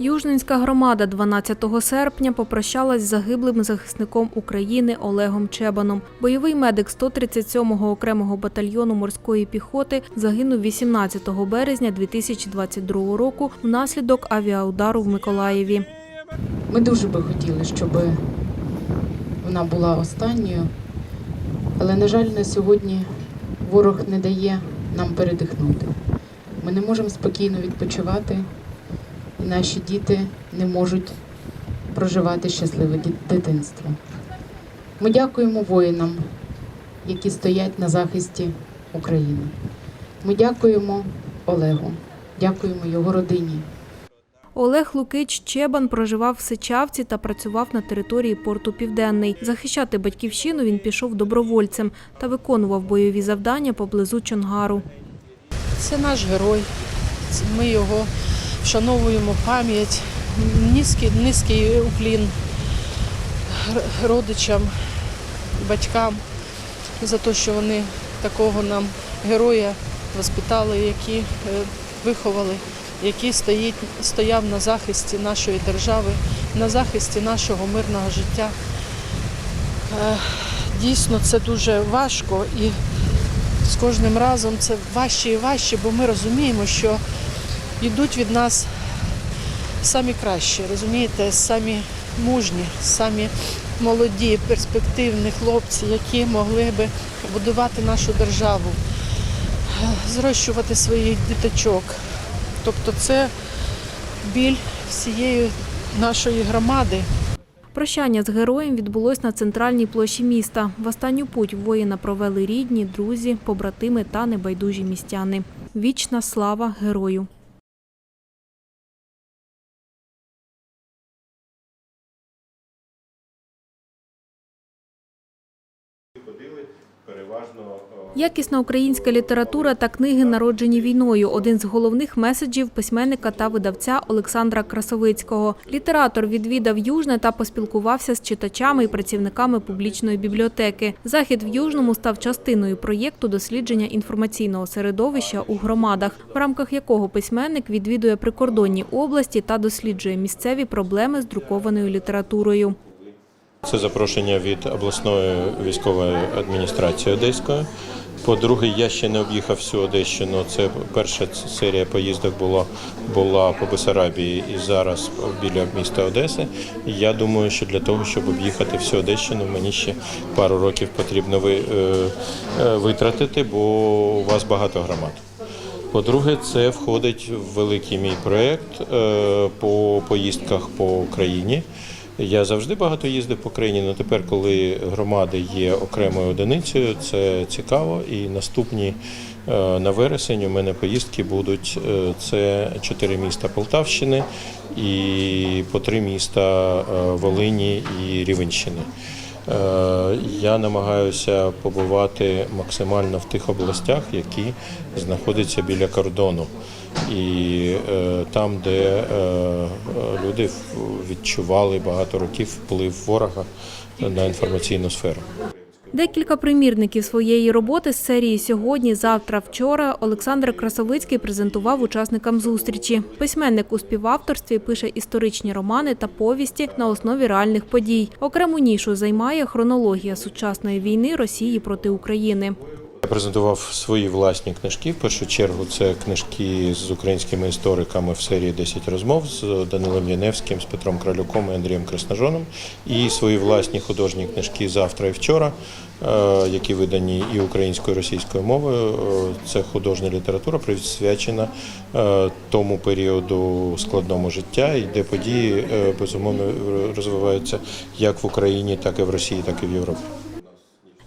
Южненська громада 12 серпня попрощалась з загиблим захисником України Олегом Чебаном. Бойовий медик 137-го окремого батальйону морської піхоти загинув 18 березня 2022 року внаслідок авіаудару в Миколаєві. Ми дуже би хотіли, щоб вона була останньою, але, на жаль, на сьогодні ворог не дає нам передихнути. Ми не можемо спокійно відпочивати, наші діти не можуть проживати щасливе дитинство. Ми дякуємо воїнам, які стоять на захисті України. Ми дякуємо Олегу, дякуємо його родині. Олег Лукич Чебан проживав в Сичавці та працював на території порту Південний. Захищати батьківщину він пішов добровольцем та виконував бойові завдання поблизу Чонгару. Це наш герой. Це Ми його вшановуємо пам'ять. Низький, низький уклін родичам, батькам за те, що вони такого нам героя воспитали, які е, виховали, який стоїть, стояв на захисті нашої держави, на захисті нашого мирного життя. Е, Дійсно, це дуже важко і з кожним разом це важче і важче, бо ми розуміємо, що йдуть від нас самі кращі, розумієте, самі мужні, самі молоді, перспективні хлопці, які могли би будувати нашу державу, зрощувати своїх діточок. Тобто це біль всієї нашої громади. Прощання з героєм відбулось на центральній площі міста. В останню путь воїна провели рідні, друзі, побратими та небайдужі містяни. Вічна слава герою! Якісна українська література та книги, народжені війною один з головних меседжів письменника та видавця Олександра Красовицького. Літератор відвідав Южне та поспілкувався з читачами і працівниками публічної бібліотеки. Захід в Южному став частиною проєкту дослідження інформаційного середовища у громадах, в рамках якого письменник відвідує прикордонні області та досліджує місцеві проблеми з друкованою літературою. Це запрошення від обласної військової адміністрації Одеської. По-друге, я ще не об'їхав всю Одещину. Це перша серія поїздок була, була по Бесарабії і зараз біля міста Одеси. Я думаю, що для того, щоб об'їхати всю Одещину, мені ще пару років потрібно е, е, витратити, бо у вас багато громад. По-друге, це входить в великий мій проєкт е, по поїздках по Україні. Я завжди багато їздив по країні, але тепер, коли громади є окремою одиницею, це цікаво. І наступні е, на вересень у мене поїздки будуть е, це чотири міста Полтавщини і по три міста е, Волині і Рівенщини. Я намагаюся побувати максимально в тих областях, які знаходяться біля кордону, і е, там, де е, люди відчували багато років вплив ворога на інформаційну сферу. Декілька примірників своєї роботи з серії сьогодні, завтра, вчора Олександр Красовицький презентував учасникам зустрічі. Письменник у співавторстві пише історичні романи та повісті на основі реальних подій. Окрему нішу займає хронологія сучасної війни Росії проти України. Я презентував свої власні книжки. В першу чергу це книжки з українськими істориками в серії «10 розмов з Данилом Яневським, з Петром Кралюком і Андрієм Красножоном. І свої власні художні книжки завтра і вчора, е, які видані і українською, і російською мовою. Е, Це художня література, присвячена е, тому періоду складному життя, і де події безумовно розвиваються як в Україні, так і в Росії, так і в Європі.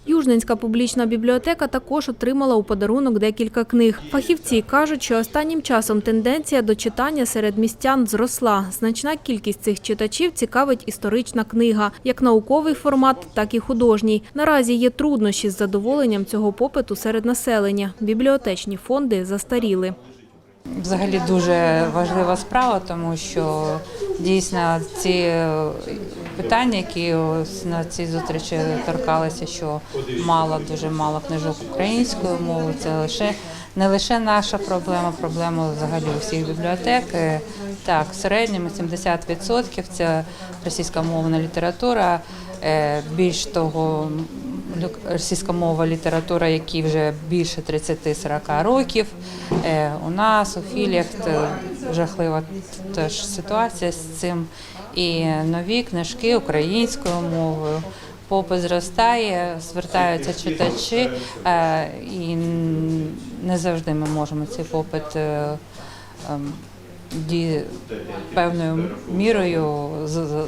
Южненська публічна бібліотека також отримала у подарунок декілька книг. Фахівці кажуть, що останнім часом тенденція до читання серед містян зросла. Значна кількість цих читачів цікавить історична книга, як науковий формат, так і художній. Наразі є труднощі з задоволенням цього попиту серед населення. Бібліотечні фонди застаріли. Взагалі дуже важлива справа, тому що дійсно ці е, питання, які на цій зустрічі торкалися, що мало, дуже мало книжок українською мовою, це лише не лише наша проблема, проблема взагалі усіх бібліотек. Е, Так, в середньому 70% це російськомовна література. Е, Більш того, російськомова література, якій вже більше 30-40 років. Е, У нас у філіях е, жахлива теж ситуація з цим. І нові книжки українською мовою. Попит зростає, звертаються читачі, е, і не завжди ми можемо цей попит ем, певною мірою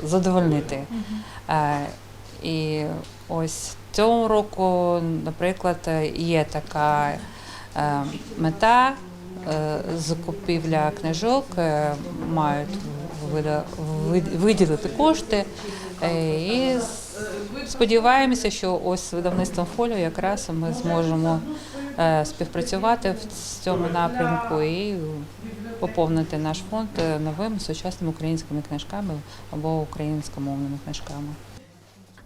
задовольнити. І ось цього року, наприклад, є така е, мета е, закупівля книжок, е, мають виділити кошти. І сподіваємося, що ось з видавництвом фоліо якраз ми зможемо співпрацювати в цьому напрямку і поповнити наш фонд новими сучасними українськими книжками або українськомовними книжками.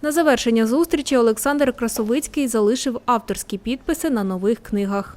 На завершення зустрічі Олександр Красовицький залишив авторські підписи на нових книгах.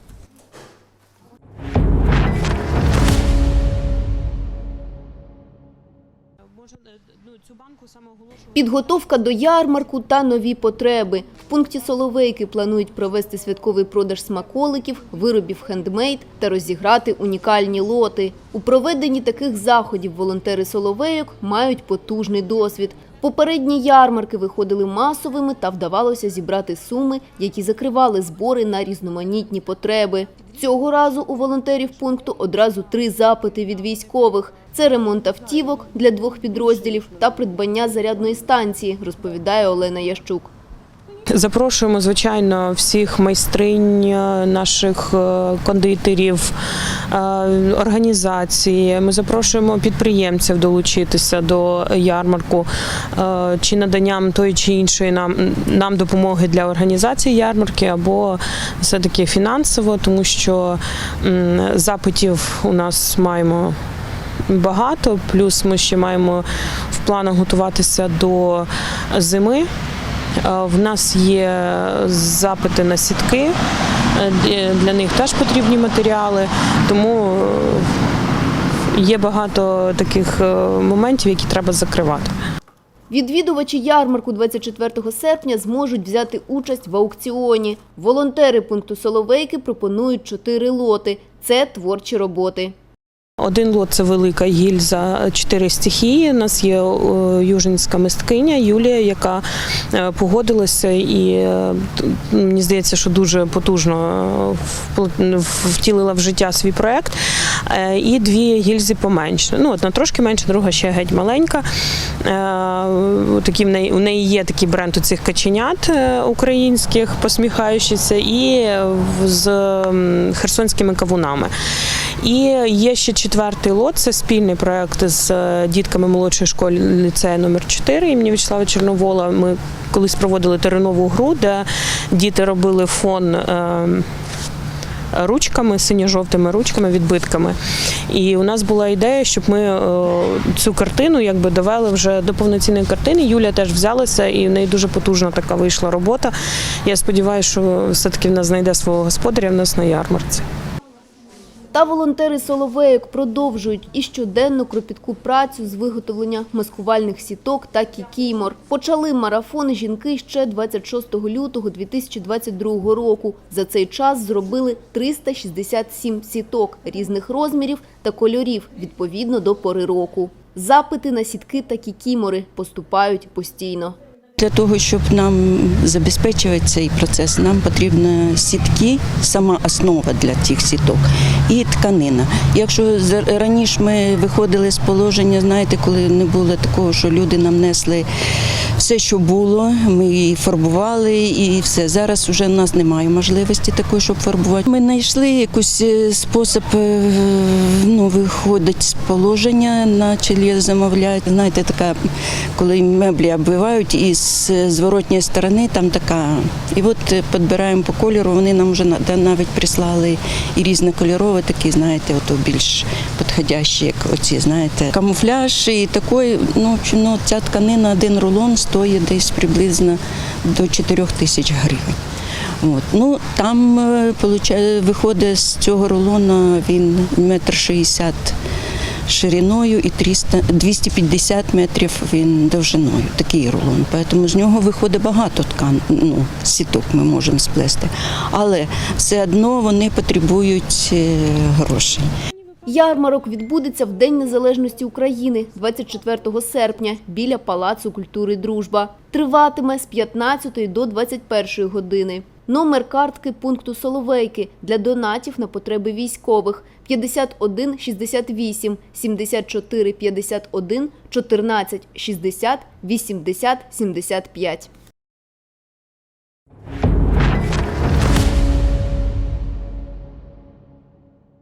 Підготовка до ярмарку та нові потреби. В пункті Соловейки планують провести святковий продаж смаколиків, виробів хендмейд та розіграти унікальні лоти. У проведенні таких заходів волонтери Соловейок мають потужний досвід. Попередні ярмарки виходили масовими та вдавалося зібрати суми, які закривали збори на різноманітні потреби. Цього разу у волонтерів пункту одразу три запити від військових. Це ремонт автівок для двох підрозділів та придбання зарядної станції, розповідає Олена Ящук. Запрошуємо, звичайно, всіх майстринь, е, наших е, кондитерів, е, організацій. Ми запрошуємо підприємців долучитися до ярмарку чи наданням тої чи іншої нам, нам допомоги для організації ярмарки, або все-таки фінансово, тому що запитів у нас маємо. Багато, плюс ми ще маємо в планах готуватися до зими. Е, В нас є запити на сітки, е, для них теж потрібні матеріали, тому е, є багато таких моментів, які треба закривати. Відвідувачі ярмарку 24 серпня зможуть взяти участь в аукціоні. Волонтери пункту Соловейки пропонують чотири лоти. Це творчі роботи. Один лот це велика гільза, чотири стихії. У нас є е, южинська мисткиня Юлія, яка е, погодилася і е, мені здається, що дуже потужно втілила в життя свій проект. І дві гільзи поменше. Ну, одна трошки менша, друга ще геть маленька. Такі в неї у неї є такий бренд у цих каченят українських, посміхаючися, і з херсонськими кавунами. І є ще четвертий лот. Це спільний проект з е, дітками молодшої школи ліцею номер 4 імені Вячеслава Чорновола. Ми колись проводили теренову гру, де діти робили фон. е, Ручками, синьо-жовтими ручками, відбитками. І у нас була ідея, щоб ми е, цю картину якби довели вже до повноцінної картини. Юля теж взялася, і в неї дуже потужна така вийшла робота. Я сподіваюся, що все-таки в нас знайде свого господаря в нас на ярмарці. Та волонтери Соловейок продовжують і щоденну кропітку працю з виготовлення маскувальних сіток та кікімор. Почали марафон жінки ще 26 лютого 2022 року. За цей час зробили 367 сіток різних розмірів та кольорів відповідно до пори року. Запити на сітки та кікімори поступають постійно. Для того, щоб нам забезпечувати цей процес, нам потрібні сітки, сама основа для цих сіток і тканина. Якщо раніше ми виходили з положення, знаєте, коли не було такого, що люди нам несли все, що було, ми і фарбували, і все. Зараз вже в нас немає можливості такої, щоб фарбувати. Ми знайшли якийсь е, спосіб е, ну, виходить з положення, почали замовляти. Знаєте, така, коли меблі оббивають, і з зворотньої сторони там така. І от е, підбираємо по кольору, вони нам вже навіть прислали і різнокольорові, такі, знаєте, ото більш підходящі, як оці, знаєте, камуфляж і такий, ну, ну, ця тканина, один рулон стоїть десь приблизно до 4 тисяч гривень. От. Ну, там е, виходить з цього рулона він метр шістдесят шириною і 300, 250 метрів він довжиною. Такий рулон. Тому з нього виходить багато ткан, ну, сіток ми можемо сплести. Але все одно вони потребують е, грошей. Ярмарок відбудеться в День Незалежності України 24 серпня біля Палацу культури «Дружба». Триватиме з 15 до 21 години. Номер картки пункту Соловейки для донатів на потреби військових 51 68 74 51 14 60 80 75.